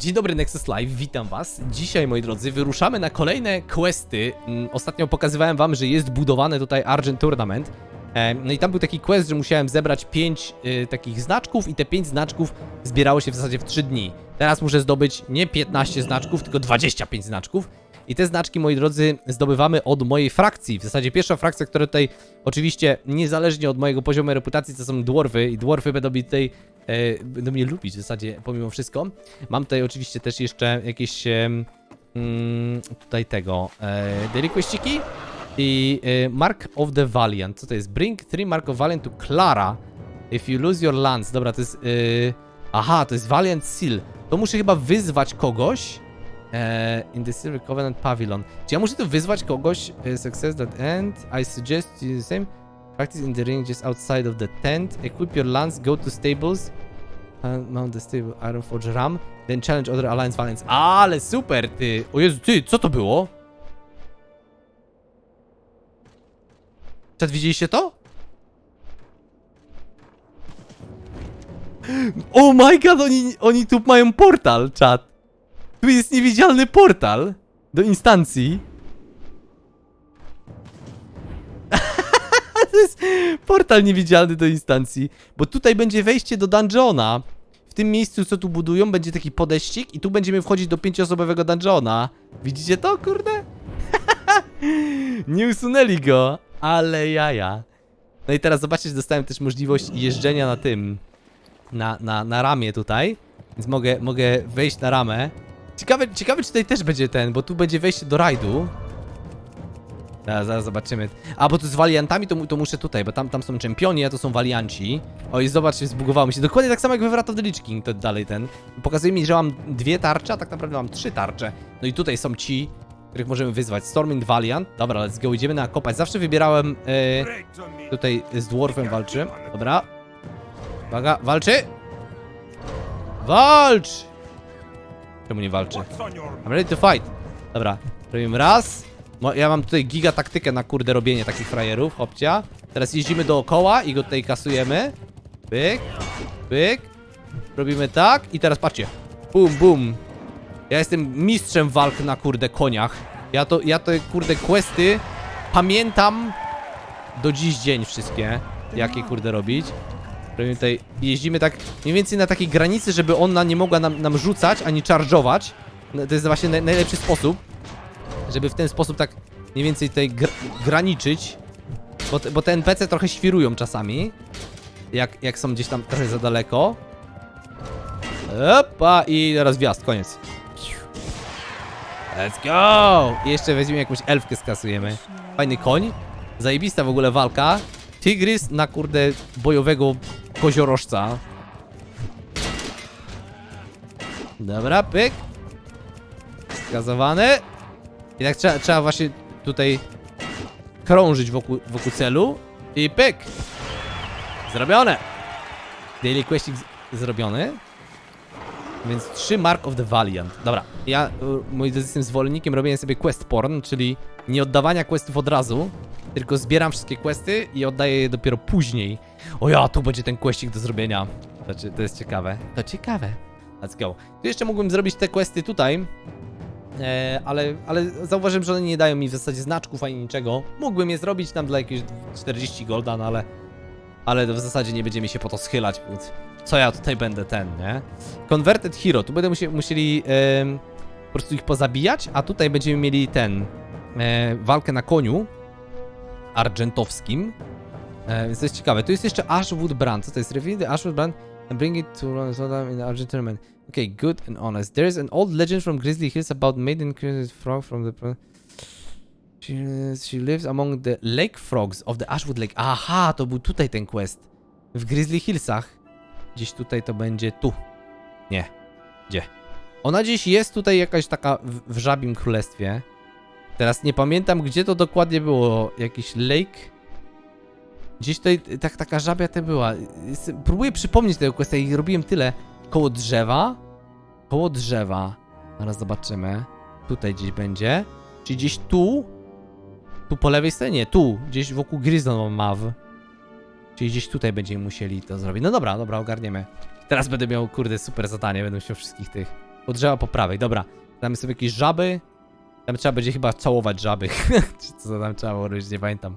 Dzień dobry Nexus Live, witam was. Dzisiaj, moi drodzy, wyruszamy na kolejne questy. Mm, Ostatnio pokazywałem wam, że jest budowany tutaj Argent Tournament. Em, No i tam był taki quest, że musiałem zebrać 5 takich znaczków i te 5 znaczków zbierało się w zasadzie w 3 dni. Teraz muszę zdobyć nie 15 znaczków, tylko 25 znaczków. I te znaczki, moi drodzy, zdobywamy od mojej frakcji. W zasadzie pierwsza frakcja, która tutaj oczywiście niezależnie od mojego poziomu reputacji, to są dwarfy i dwarfy będą mi tutaj e, będą mnie lubić w zasadzie pomimo wszystko. Mam tutaj oczywiście też jeszcze jakieś em, mm, tutaj tego e, daily i e, Mark of the Valiant. Co to jest? Bring three Mark of Valiant to Clara if you lose your lands. Dobra, to jest... E, aha, to jest Valiant Seal. To muszę chyba wyzwać kogoś e, in the Silver Covenant Pavilion. Czy ja muszę tu wyzwać kogoś? E, success that end. I suggest you the same. Practice in the ring just outside of the tent. Equip your lance, go to stables. Mount the stable Ironforge Ram. Then challenge other Alliance Valiants. Ale super, ty! O Jezu, ty, co to było? Czat, widzieliście to? Oh my god, oni, oni tu mają portal, czat. Tu jest niewidzialny portal do instancji. To jest portal niewidzialny do instancji, bo tutaj będzie wejście do dungeona. W tym miejscu, co tu budują, będzie taki podejścik i tu będziemy wchodzić do pięcioosobowego dungeona. Widzicie to, kurde? Nie usunęli go, ale jaja. No i teraz zobaczcie, że dostałem też możliwość jeżdżenia na tym, na, na, na ramię tutaj, więc mogę, mogę wejść na ramę. Ciekawe, ciekawe, czy tutaj też będzie ten, bo tu będzie wejście do rajdu. Zaraz, zaraz zobaczymy. A, bo tu z waliantami to, to muszę tutaj, bo tam, tam są czempioni, a to są walianci. O, i zobaczcie, zbugowało mi się. Dokładnie tak samo jak we Wrath of the Lich King, to dalej ten. Pokazuje mi, że mam dwie tarcze, a tak naprawdę mam trzy tarcze. No i tutaj są ci, których możemy wyzwać. Storming Valiant. Dobra, let's go, idziemy na kopać. Zawsze wybierałem... E, tutaj z dwarfem walczy. Dobra. Uwaga, walczy! Walcz! Czemu nie walczy? I'm ready to fight. Dobra, robimy raz. Mo- Ja mam tutaj giga taktykę na kurde robienie takich frajerów, hopcia. Teraz jeździmy dookoła i go tutaj kasujemy. Pyk, pyk. Robimy tak i teraz patrzcie. Bum, bum. Ja jestem mistrzem walk na kurde koniach. Ja to, ja te kurde questy pamiętam do dziś dzień wszystkie, jakie kurde robić. Robimy tutaj, jeździmy tak mniej więcej na takiej granicy, żeby ona nie mogła nam, nam rzucać, ani charge'ować. No, To jest właśnie naj, najlepszy sposób, żeby w ten sposób tak mniej więcej tutaj gr graniczyć. Bo, bo te NPC trochę świrują czasami, jak, jak są gdzieś tam trochę za daleko. Opa, i teraz wjazd, koniec. Let's go! I jeszcze weźmiemy jakąś elfkę, skasujemy. Fajny koń. Zajebista w ogóle walka. Tygrys na kurde bojowego koziorożca. Dobra, pyk. Skazowany. Tak trzeba, trzeba właśnie tutaj krążyć wokół, wokół celu. I pyk. Zrobione. Daily questik z- zrobiony. Więc 3 Mark of the Valiant. Dobra, ja, y, mój jestem zwolennikiem robienia sobie quest porn, czyli nie oddawania questów od razu, tylko zbieram wszystkie questy i oddaję je dopiero później. O ja, tu będzie ten questik do zrobienia. To, to jest ciekawe. To ciekawe. Let's go. Tu jeszcze mógłbym zrobić te questy tutaj, ale, ale zauważyłem, że one nie dają mi w zasadzie znaczków ani niczego. Mógłbym je zrobić tam dla jakiegoś 40 golda, no ale, ale w zasadzie nie będziemy się po to schylać, więc co ja tutaj będę ten, nie? Converted Hero, tu będę musie, musieli em, po prostu ich pozabijać, a tutaj będziemy mieli ten, e, walkę na koniu argentowskim. E, więc to jest ciekawe. Tu jest jeszcze Ashwood Brand. Co to jest? Reveal the Ashwood Brand and bring it to Rotterdam in the Argent tournament. Okay, good and honest. There is an old legend from Grizzly Hills about maiden frog from the... She, she lives among the lake frogs of the Ashwood Lake. Aha, to był tutaj ten quest. W Grizzly Hillsach. Gdzieś tutaj to będzie tu. Nie. Gdzie? Ona gdzieś jest tutaj jakaś taka w, w żabim królestwie. Teraz nie pamiętam, gdzie to dokładnie było. Jakiś lake? Gdzieś tutaj tak, taka żabia te była. Próbuję przypomnieć tego questa i robiłem tyle. Koło drzewa? Koło drzewa. Zaraz zobaczymy. Tutaj gdzieś będzie. Czy gdzieś tu? Tu po lewej stronie? Tu. Gdzieś wokół Grizzle Maw. Czyli gdzieś tutaj będziemy musieli to zrobić. No dobra, dobra, ogarniemy. Teraz będę miał, kurde, super zadanie. Będę musiał wszystkich tych Od drzewa po prawej, dobra. Damy sobie jakieś żaby. Tam trzeba będzie chyba całować żaby. Czy co tam trzeba było robić, nie pamiętam.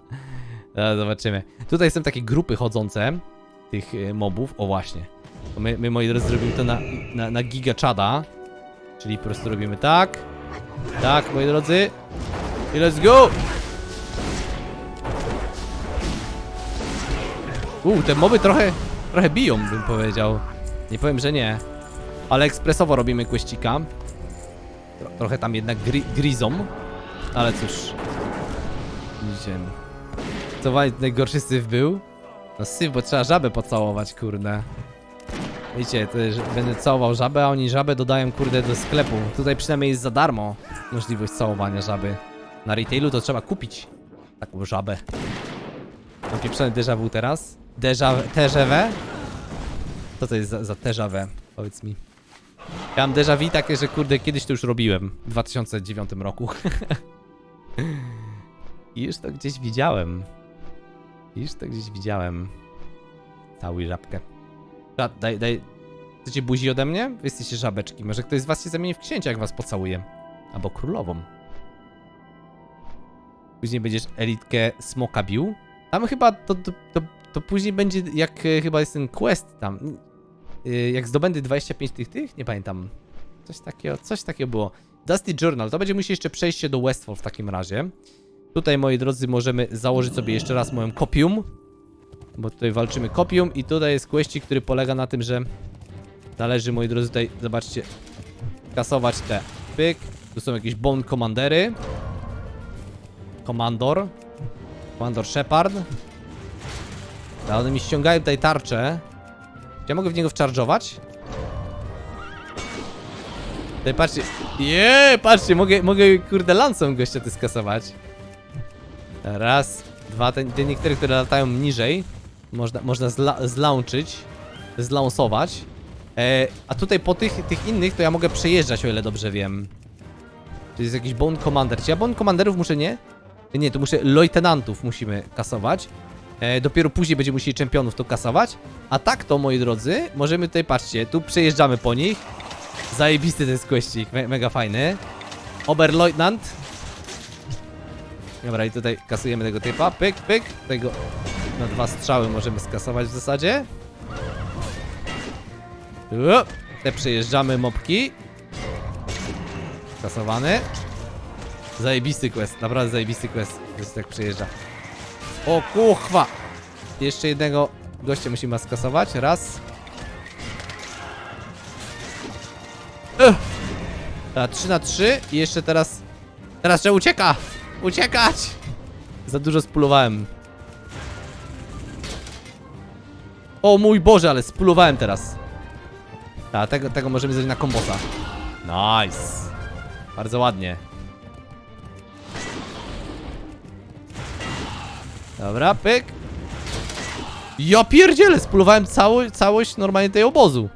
Zobaczymy. Tutaj są takie grupy chodzące tych e, mobów. O właśnie. My, my moi drodzy, zrobimy to na, na, na giga chada. Czyli po prostu robimy tak. Tak, moi drodzy. I let's go! Uuu, te moby trochę, trochę biją, bym powiedział. Nie powiem, że nie. Ale ekspresowo robimy kłeścika. Tro, trochę tam jednak gri, grizą. Ale cóż. Widzicie. Co najgorszy syf był? No syf, bo trzeba żabę pocałować, kurde. Wiecie, to że będę całował żabę, a oni żabę dodają, kurde, do sklepu. Tutaj przynajmniej jest za darmo możliwość całowania żaby. Na retailu to trzeba kupić taką żabę. Mam pieprzony déjà vu teraz. Déjà, vu? Co to jest za, za déjà vu? Powiedz mi. Ja mam déjà vu takie, że kurde, kiedyś to już robiłem. W 2009 roku. I już to gdzieś widziałem. Już to gdzieś widziałem. Cały żabkę. Daj, daj. Chcecie buzi ode mnie? Wy jesteście żabeczki. Może ktoś z was się zamieni w księcia, jak was pocałuje. Albo królową. Później będziesz elitkę smoka bił. Tam chyba to, to, to, to później będzie jak e, chyba jest ten quest tam. Y, jak zdobędę 25 tych tych? Nie pamiętam. Coś takiego, coś takiego było. Dusty Journal. To będzie musieć jeszcze przejść się do Westfall w takim razie. Tutaj, moi drodzy, możemy założyć sobie jeszcze raz moją kopium. Bo tutaj walczymy kopium i tutaj jest questik, który polega na tym, że należy, moi drodzy, tutaj, zobaczcie, kasować te. Pyk. Tu są jakieś bone commandery. Komandor. Komandor Shepard. A one mi ściągają tutaj tarczę. Czy ja mogę w niego wcharge'ować? Tutaj patrzcie. Je, patrzcie, mogę, mogę kurde lancą gościa ty skasować. Raz, dwa, te, te niektóre, które latają niżej. Można, można zla, zlaunczyć. Zlaunsować. E, a tutaj po tych, tych innych to ja mogę przejeżdżać, o ile dobrze wiem. To jest jakiś Bone Commander. Czy ja Bone Commanderów muszę nie? Nie, to muszę Lieutenantów musimy kasować. E, dopiero później będziemy musieli czempionów to kasować. A tak to, moi drodzy, możemy tutaj, patrzcie, tu przejeżdżamy po nich. Zajebisty ten questik, me mega fajny. Oberleutnant. Dobra, i tutaj kasujemy tego typa. Pyk, pyk. Tego na dwa strzały możemy skasować w zasadzie. Uop. Te przejeżdżamy mopki. Kasowany. Zajebisty quest, naprawdę zajebisty quest. Jest tak przejeżdża. O kuchwa! Jeszcze jednego gościa musimy skasować. Raz. Ech. Dobra, 3 na 3 i jeszcze teraz... Teraz trzeba ucieka! Uciekać! Za dużo spulowałem. O mój Boże, ale spulowałem teraz. A tego, tego możemy zrobić na kombosa. Nice. Bardzo ładnie. Dobra, pyk. Ja pierdzielę, spulowałem cały, całość normalnie tej obozu.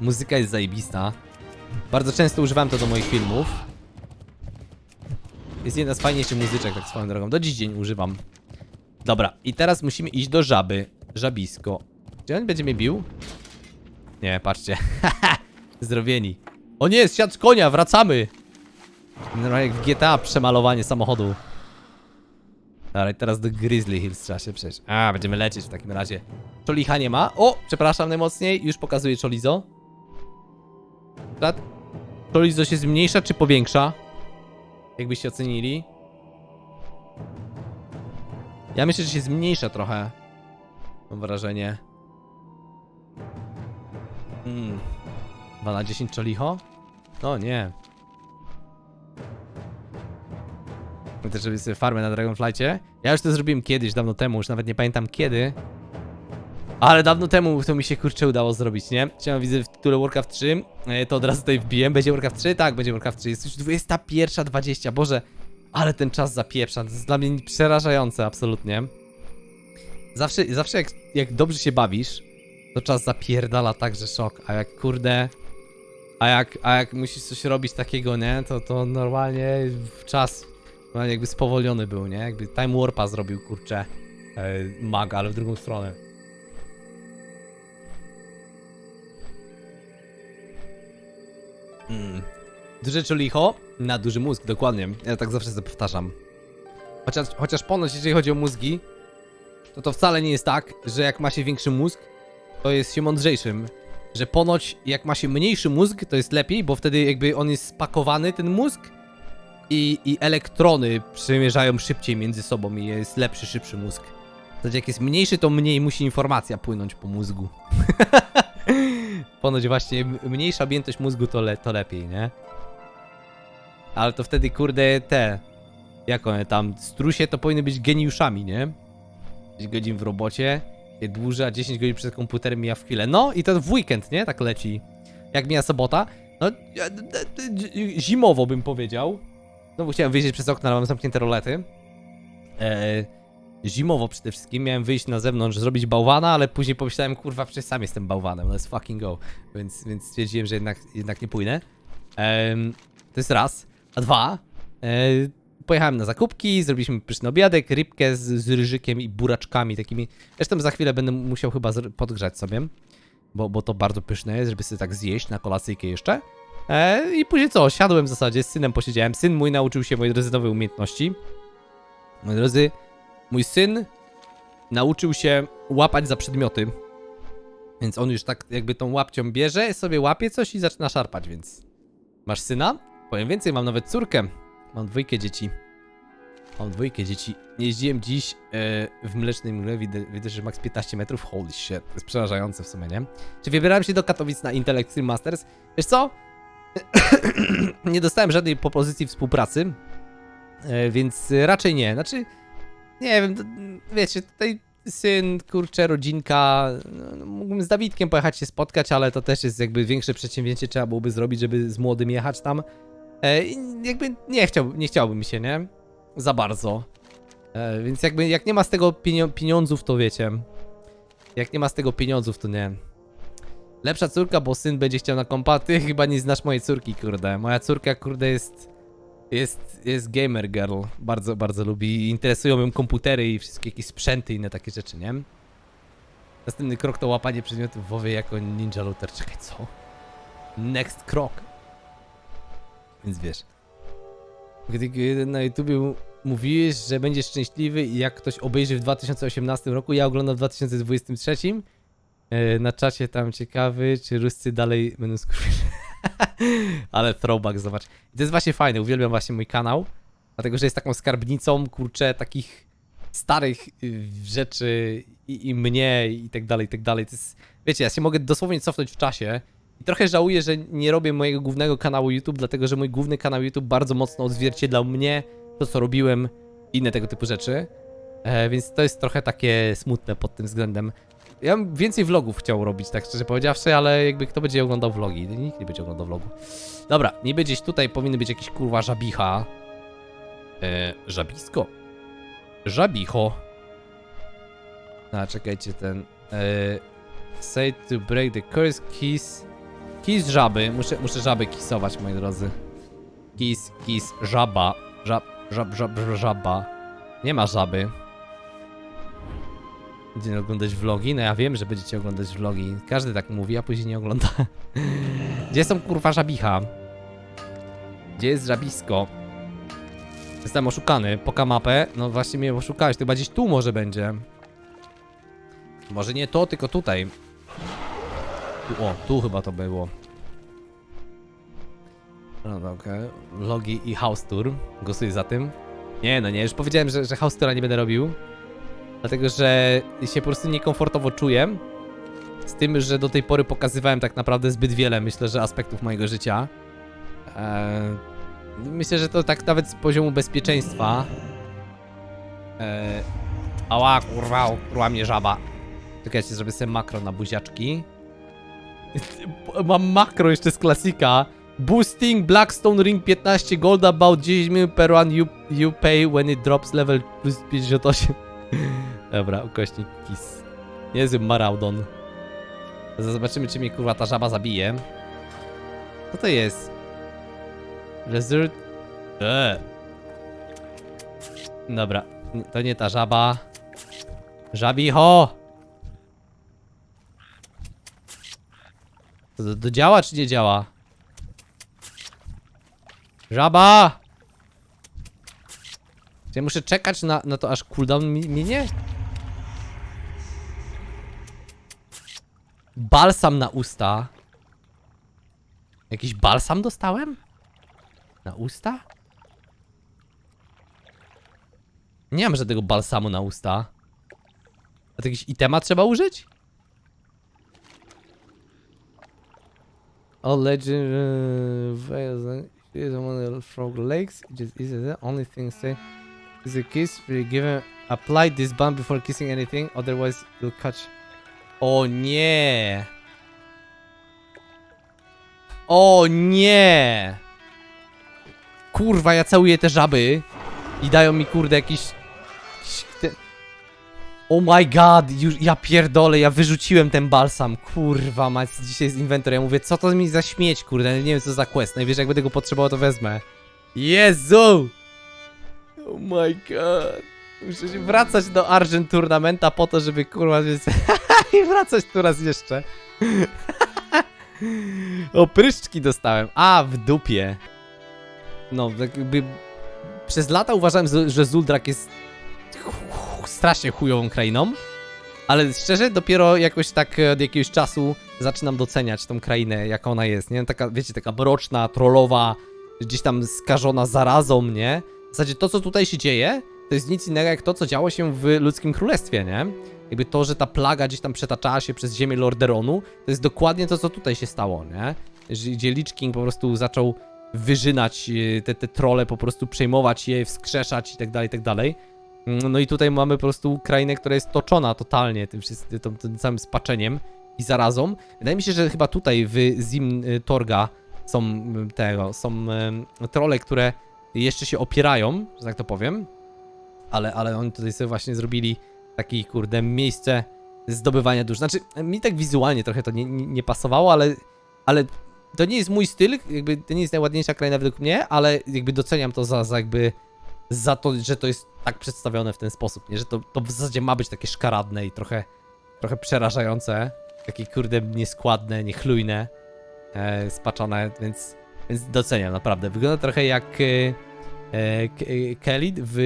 Muzyka jest zajebista. Bardzo często używam to do moich filmów. Jest jedna z fajniejszych muzyczek, tak swoją drogą. Do dziś dzień używam. Dobra, i teraz musimy iść do żaby. Żabisko. Czy on będzie mnie bił? Nie, patrzcie. Zrobieni. O nie, zsiadł z konia, wracamy! Normalnie jak w GTA przemalowanie samochodu. I teraz do Grizzly Hills trzeba się przejść. A, będziemy lecieć w takim razie. Czolicha nie ma. O, przepraszam najmocniej, już pokazuję Cholizo. Czad. Cholizo się zmniejsza czy powiększa? Jakbyście ocenili? Ja myślę, że się zmniejsza trochę. Mam wrażenie. Hmm. 2 na 10 czolicho? No nie. Też robię sobie farmę na Dragonflycie. Ja już to zrobiłem kiedyś, dawno temu, już nawet nie pamiętam kiedy. Ale dawno temu to mi się kurczę udało zrobić, nie? Chciałem widzę w tytule Warcraft 3, e, to od razu tutaj wbiłem. Będzie Warcraft 3? Tak, będzie Warcraft 3. Jest już 21.20, Boże. Ale ten czas zapieprza, to jest dla mnie przerażające absolutnie. Zawsze, zawsze jak, jak dobrze się bawisz, to czas zapierdala tak, że szok. A jak kurde... A jak, a jak musisz coś robić takiego, nie? To, to normalnie czas normalnie jakby spowolniony był, nie? Jakby Time Warpa zrobił, kurczę, e, mag, ale w drugą stronę. Mm. Duże czulicho na duży mózg, dokładnie. Ja tak zawsze sobie powtarzam. Chociaż, chociaż ponoć, jeżeli chodzi o mózgi, to to wcale nie jest tak, że jak ma się większy mózg, to jest się mądrzejszym. Że ponoć jak ma się mniejszy mózg, to jest lepiej, bo wtedy jakby on jest spakowany, ten mózg, i, i elektrony przemierzają szybciej między sobą i jest lepszy, szybszy mózg. Znaczy jak jest mniejszy, to mniej musi informacja płynąć po mózgu. Ponoć właśnie mniejsza objętość mózgu to, le, to lepiej, nie? Ale to wtedy, kurde, te... Jak one tam, strusie to powinny być geniuszami, nie? 10 godzin w robocie, dłużej, a 10 godzin przed komputerem mija w chwilę. No i to w weekend, nie? Tak leci. Jak mija sobota. No, zimowo bym powiedział. Znowu chciałem wyjść przez okno, ale mam zamknięte rolety. Eee, zimowo przede wszystkim miałem wyjść na zewnątrz, zrobić bałwana, ale później pomyślałem, kurwa, przecież sam jestem bałwanem, let's fucking go. Więc, więc stwierdziłem, że jednak, jednak nie pójdę. Em, to jest raz. A dwa, e, pojechałem na zakupki, zrobiliśmy pyszny obiadek, rybkę z, z ryżykiem i buraczkami takimi. Zresztą za chwilę będę musiał chyba podgrzać sobie, bo, bo to bardzo pyszne jest, żeby sobie tak zjeść na kolacyjkę jeszcze. E, I później co, siadłem w zasadzie, z synem posiedziałem. Syn mój nauczył się, moi drodzy, nowej umiejętności. Moi drodzy, mój syn nauczył się łapać za przedmioty. Więc on już tak jakby tą łapcią bierze, sobie łapie coś i zaczyna szarpać, więc... Masz syna? Powiem więcej, mam nawet córkę. Mam dwójkę dzieci. Mam dwójkę dzieci. Jeździłem dziś e, w Mlecznej Mgle, widzę, widzę, że max 15 metrów. Holy shit, to jest przerażające w sumie, nie? Czy wybierałem się do Katowic na Intel Extreme Masters? Wiesz co? nie dostałem żadnej propozycji współpracy, e, więc raczej nie. Znaczy, nie wiem, wiecie, tutaj syn, kurczę, rodzinka, no, mógłbym z Dawidkiem pojechać się spotkać, ale to też jest jakby większe przedsięwzięcie trzeba byłoby zrobić, żeby z młodym jechać tam. E, i jakby nie, chciał, nie chciałbym się, nie? Za bardzo. E, więc jakby jak nie ma z tego pieniądzów, to wiecie. Jak nie ma z tego pieniądzów, to nie. Lepsza córka, bo syn będzie chciał na kompa. Ty chyba nie znasz mojej córki, kurde. Moja córka, kurde, jest. Jest, jest gamer girl. Bardzo, bardzo lubi. Interesują ją komputery i wszystkie jakieś sprzęty i inne takie rzeczy, nie? Następny krok to łapanie przedmiotów w WoWie jako Ninja Looter. Czekaj, co? Next krok. Więc wiesz. Gdy na YouTubie mówiłeś, że będziesz szczęśliwy i jak ktoś obejrzy w 2018 roku, ja oglądam w 2023. E, Na czacie tam ciekawy, czy Ruscy dalej będą skurwieni. Ale throwback, zobacz. To jest właśnie fajne, uwielbiam właśnie mój kanał, dlatego że jest taką skarbnicą, kurczę, takich starych y, rzeczy i, i mnie i tak dalej, i tak dalej. To jest, wiecie, ja się mogę dosłownie cofnąć w czasie trochę żałuję, że nie robię mojego głównego kanału YouTube, dlatego że mój główny kanał YouTube bardzo mocno odzwierciedlał mnie, to co robiłem, inne tego typu rzeczy. E, więc to jest trochę takie smutne pod tym względem. Ja bym więcej vlogów chciał robić, tak szczerze powiedziawszy, ale jakby kto będzie oglądał vlogi? Nikt nie będzie oglądał vlogu. Dobra, niby gdzieś tutaj powinny być jakieś kurwa żabicha. E, żabisko. Żabicho. A, czekajcie, ten... E, say to break the curse, kiss... Kiss żaby. Muszę, muszę żaby kisować, moi drodzy. Kiss, kiss, żaba. Żab, żab, żab, żab, żaba. Nie ma żaby. Będziecie oglądać vlogi? No ja wiem, że będziecie oglądać vlogi. Każdy tak mówi, a później nie ogląda. Gdzie są kurwa żabicha? Gdzie jest żabisko? Jestem oszukany. Poka mapę. No właśnie mnie oszukałeś. Chyba gdzieś tu może będzie. Może nie to, tylko tutaj. Tu, o, tu chyba to było. No dobra. Logi i house tour. Głosuję za tym. Nie, no nie, już powiedziałem, że, że house toura nie będę robił. Dlatego, że się po prostu niekomfortowo czuję. Z tym, że do tej pory pokazywałem tak naprawdę zbyt wiele, myślę, że aspektów mojego życia. Eee, myślę, że to tak nawet z poziomu bezpieczeństwa. Eee, ała, kurwa, kurwa mnie żaba. Czekajcie, zrobię sobie makro na buziaczki. Mam makro jeszcze z klasika. Boosting Blackstone Ring 15 gold about 10 minut per one you, you pay when it drops level plus 58. Dobra, ukośnik kiss. Jezu, Maraudon. Zobaczymy, czy mnie kurwa ta żaba zabije. Co to jest? Resort... Eee. Dobra, to nie ta żaba. Żabicho! To, to działa czy nie działa? Żaba! Czy ja muszę czekać na, na to, aż cooldown mi, minie? Balsam na usta. Jakiś balsam dostałem? Na usta? Nie mam żadnego balsamu na usta. A to jakiś itema trzeba użyć? All legend uh, is one of the frog lakes. It just is the only thing say is a kiss. We given apply this balm before kissing anything, otherwise you'll catch. O nie! O nie! Kurwa, ja całuję te żaby i dają mi kurde jakiś... jakiś te... Oh my god, już, ja pierdolę, ja wyrzuciłem ten balsam, kurwa mać, dzisiaj z inwentor, ja mówię, co to mi za śmieć, kurde, nie wiem co za quest, najwyżej jak będę go potrzebował, to wezmę. Jezu! Oh my god. Muszę się wracać do Argent Tournamenta po to, żeby kurwa więc... i wracać tu raz jeszcze. Opryszczki dostałem. A, w dupie. No, jakby... Przez lata uważałem, że Zuldrak jest strasznie chujową krainą. Ale szczerze, dopiero jakoś tak e, od jakiegoś czasu zaczynam doceniać tą krainę, jaka ona jest, nie? Taka, wiecie, taka mroczna, trollowa, gdzieś tam skażona zarazą, nie? W zasadzie to, co tutaj się dzieje, to jest nic innego jak to, co działo się w ludzkim królestwie, nie? Jakby to, że ta plaga gdzieś tam przetaczała się przez ziemię Lorderonu, to jest dokładnie to, co tutaj się stało, nie? Gdzie Lich King po prostu zaczął wyżynać e, te, te trole, po prostu przejmować je, wskrzeszać i tak dalej, i tak dalej. Mm, No i tutaj mamy po prostu krainę, która jest toczona totalnie tym, wszystkim, tym, tym całym spaczeniem i zarazą. Wydaje mi się, że chyba tutaj w Zim y, Torga są y, tego, są y, trole, które jeszcze się opierają, że tak to powiem. Ale, ale oni tutaj sobie właśnie zrobili taki, kurde, miejsce zdobywania dusz. Znaczy, mi tak wizualnie trochę to nie, nie, nie pasowało, ale, ale to nie jest mój styl, jakby to nie jest najładniejsza kraina według mnie, ale jakby doceniam to za, za jakby za to, że to jest tak przedstawione w ten sposób, nie? Że to, to w zasadzie ma być takie szkaradne i trochę, trochę przerażające, takie kurde nieskładne, niechlujne, e, spaczone, więc, więc doceniam naprawdę. Wygląda trochę jak e, e, Kelid w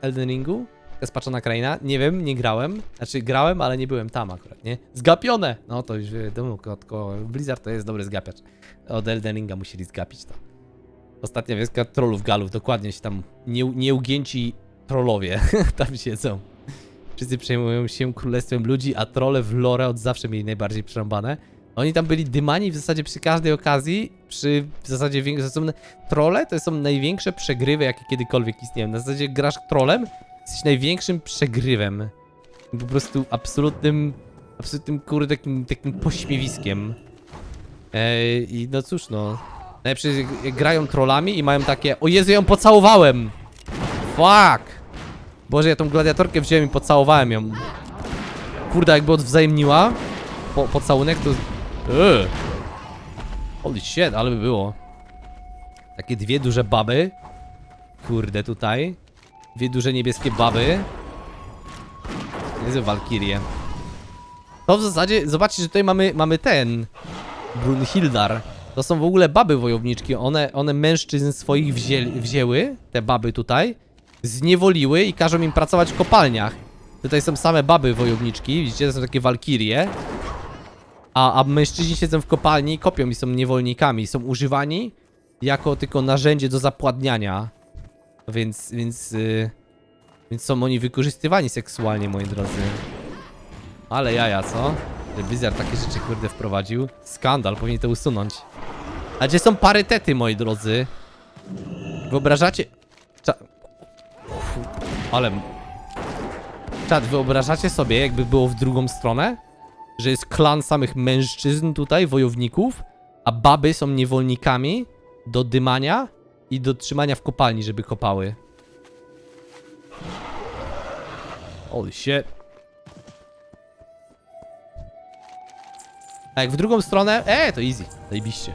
Elden Ringu, spaczona kraina. Nie wiem, nie grałem, znaczy grałem, ale nie byłem tam akurat, nie? Zgapione! No to już wiadomo, tylko Blizzard to jest dobry zgapiacz. Od Elden Ringa musieli zgapić to. Ostatnia wioska trollów galów, dokładnie się tam nie, nieugięci trollowie tam siedzą. Wszyscy przejmują się królestwem ludzi, a trolle w lore od zawsze mieli najbardziej przerąbane. Oni tam byli dymani w zasadzie przy każdej okazji, przy w zasadzie większej... Są, trolle to są największe przegrywy, jakie kiedykolwiek istnieją. Na zasadzie grasz trolem, jesteś największym przegrywem. Po prostu absolutnym, absolutnym kurde takim, takim pośmiewiskiem. Ej, I no cóż no, Jak grają trollami i mają takie O Jezu, ją pocałowałem! Fuck! Boże, ja tą gladiatorkę wziąłem i pocałowałem ją. Kurde, jakby odwzajemniła po, pocałunek, to... Eee. Holy shit, ale by było. Takie dwie duże baby. Kurde, tutaj. Dwie duże niebieskie baby. Jezu, Walkirie. To w zasadzie, zobaczcie, że tutaj mamy, mamy ten... Brunhildar. To są w ogóle baby wojowniczki. One, one mężczyzn swoich wzięli, wzięły, te baby tutaj, zniewoliły i każą im pracować w kopalniach. Tutaj są same baby wojowniczki, widzicie, to są takie walkirie. A, a mężczyźni siedzą w kopalni, kopią i są niewolnikami. Są używani jako tylko narzędzie do zapładniania. Więc, więc, yy, więc są oni wykorzystywani seksualnie, moi drodzy. Ale jaja, co? Że Blizzard takie rzeczy kurde wprowadził. Skandal, powinien to usunąć. A gdzie są parytety, moi drodzy? Wyobrażacie... Cza... Ale... Czad, wyobrażacie sobie, jakby było w drugą stronę? Że jest klan samych mężczyzn tutaj, wojowników, a baby są niewolnikami do dymania i do trzymania w kopalni, żeby kopały. Holy shit. A jak w drugą stronę... E, to easy. Zajebiście.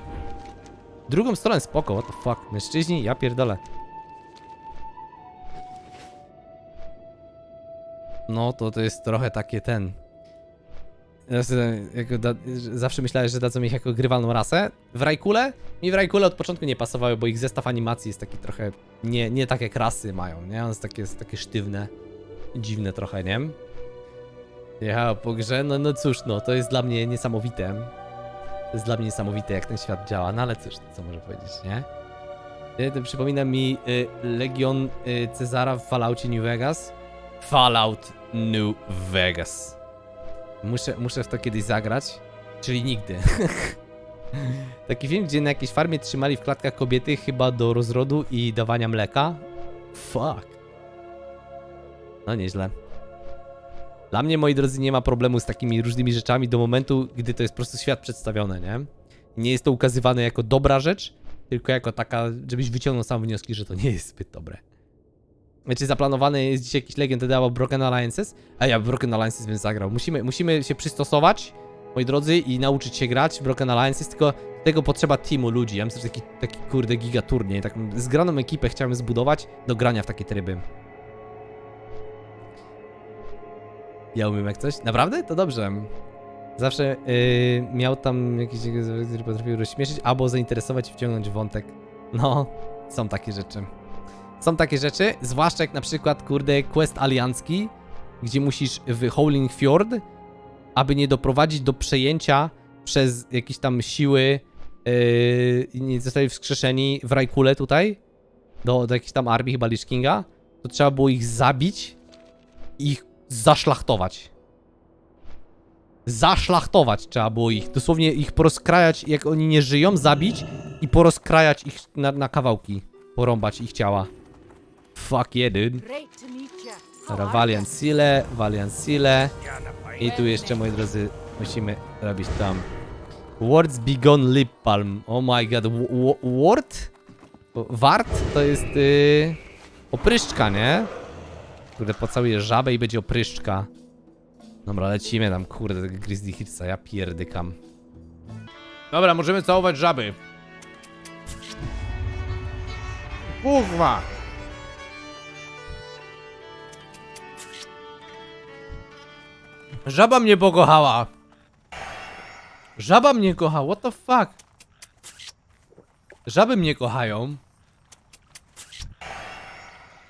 W drugą stronę spoko, what the fuck. Mężczyźni, ja pierdolę. No, to to jest trochę takie ten... Zawsze myślałem, że dadzą ich jako grywalną rasę. W Rajkule? Mi w Rajkule od początku nie pasowały, bo ich zestaw animacji jest taki trochę nie, nie tak jak rasy mają, nie? On jest takie, jest takie sztywne, dziwne trochę, nie? Ja po grze, no, no cóż, no to jest dla mnie niesamowite. To jest dla mnie niesamowite, jak ten świat działa, no ale cóż, co może powiedzieć, nie? Przypomina mi y, Legion y, Cezara w Falloutie New Vegas. Fallout New Vegas. Muszę, muszę w to kiedyś zagrać, czyli nigdy. Taki film, gdzie na jakiejś farmie trzymali w klatkach kobiety chyba do rozrodu i dawania mleka. Fuck. No nieźle. Dla mnie, moi drodzy, nie ma problemu z takimi różnymi rzeczami do momentu, gdy to jest po prostu świat przedstawiony, nie? Nie jest to ukazywane jako dobra rzecz, tylko jako taka, żebyś wyciągnął sam wnioski, że to nie jest zbyt dobre. Znaczy zaplanowany jest dzisiaj jakiś Legend o Broken Alliances, a ja Broken Alliances bym zagrał. Musimy, musimy się przystosować, moi drodzy, i nauczyć się grać Broken Alliances, tylko tego potrzeba teamu ludzi. Ja myślę, że taki, taki kurde gigaturniej, taką zgraną ekipę chciałem zbudować do grania w takie tryby. Ja umiem jak coś? Naprawdę? To dobrze. Zawsze yy, miał tam jakiś który potrafił rozśmieszyć albo zainteresować i wciągnąć wątek. No, są takie rzeczy. Są takie rzeczy, zwłaszcza jak na przykład, kurde, quest aliancki, gdzie musisz w Howling Fjord, aby nie doprowadzić do przejęcia przez jakieś tam siły yy, nie zostali wskrzeszeni w Rajkule tutaj, do, do jakiejś tam armii, chyba Lich Kinga, to trzeba było ich zabić i ich zaszlachtować. Zaszlachtować trzeba było ich. Dosłownie ich porozkrajać, jak oni nie żyją, zabić i porozkrajać ich na, na kawałki. Porąbać ich ciała. Fuck you. Dobra, Valiant Sile, Valiant Sile. I tu jeszcze, moi drodzy, musimy robić tam. Words Begone Lip Palm. Oh my god. W- w- Ward? Wart to jest yy, opryszczka, nie? Kurde, pocałuję żabę i będzie opryszczka. Dobra, lecimy tam, kurde, tego Grizzly Hillsa, ja pierdykam. Dobra, możemy całować żaby. Kurwa! Żaba mnie pokochała. Żaba mnie kocha, what the fuck? Żaby mnie kochają.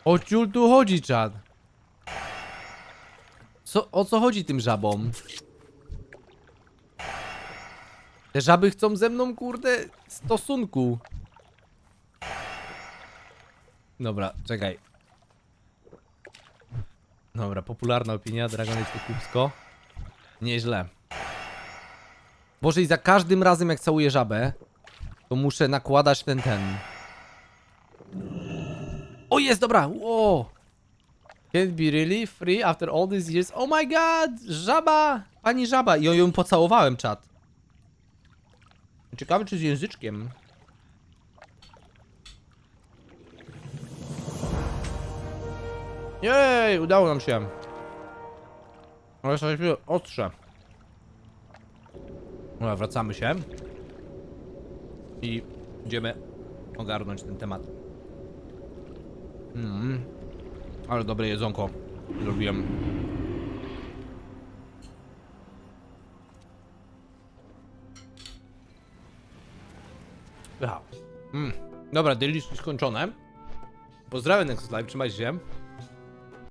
O ciul tu chodzi, czad. Co, o co chodzi tym żabom? Te żaby chcą ze mną, kurde, stosunku. Dobra, czekaj. Dobra, popularna opinia, Dragon Age to kupsko. Nieźle. Boże, i za każdym razem jak całuję żabę, to muszę nakładać ten, ten. O, jest, dobra, wow. Can't be really free after all these years. Oh my god, żaba! Pani żaba. I ją pocałowałem, czat. Ciekawe, czy z języczkiem. Jej, udało nam się. Ale jesteśmy ostrze. Dobra, wracamy się. I idziemy ogarnąć ten temat. Mm. Ale dobre jedzonko zrobiłem. Ja. Mm. Dobra, delish skończone. Pozdrawiam Nexus Live, trzymajcie się.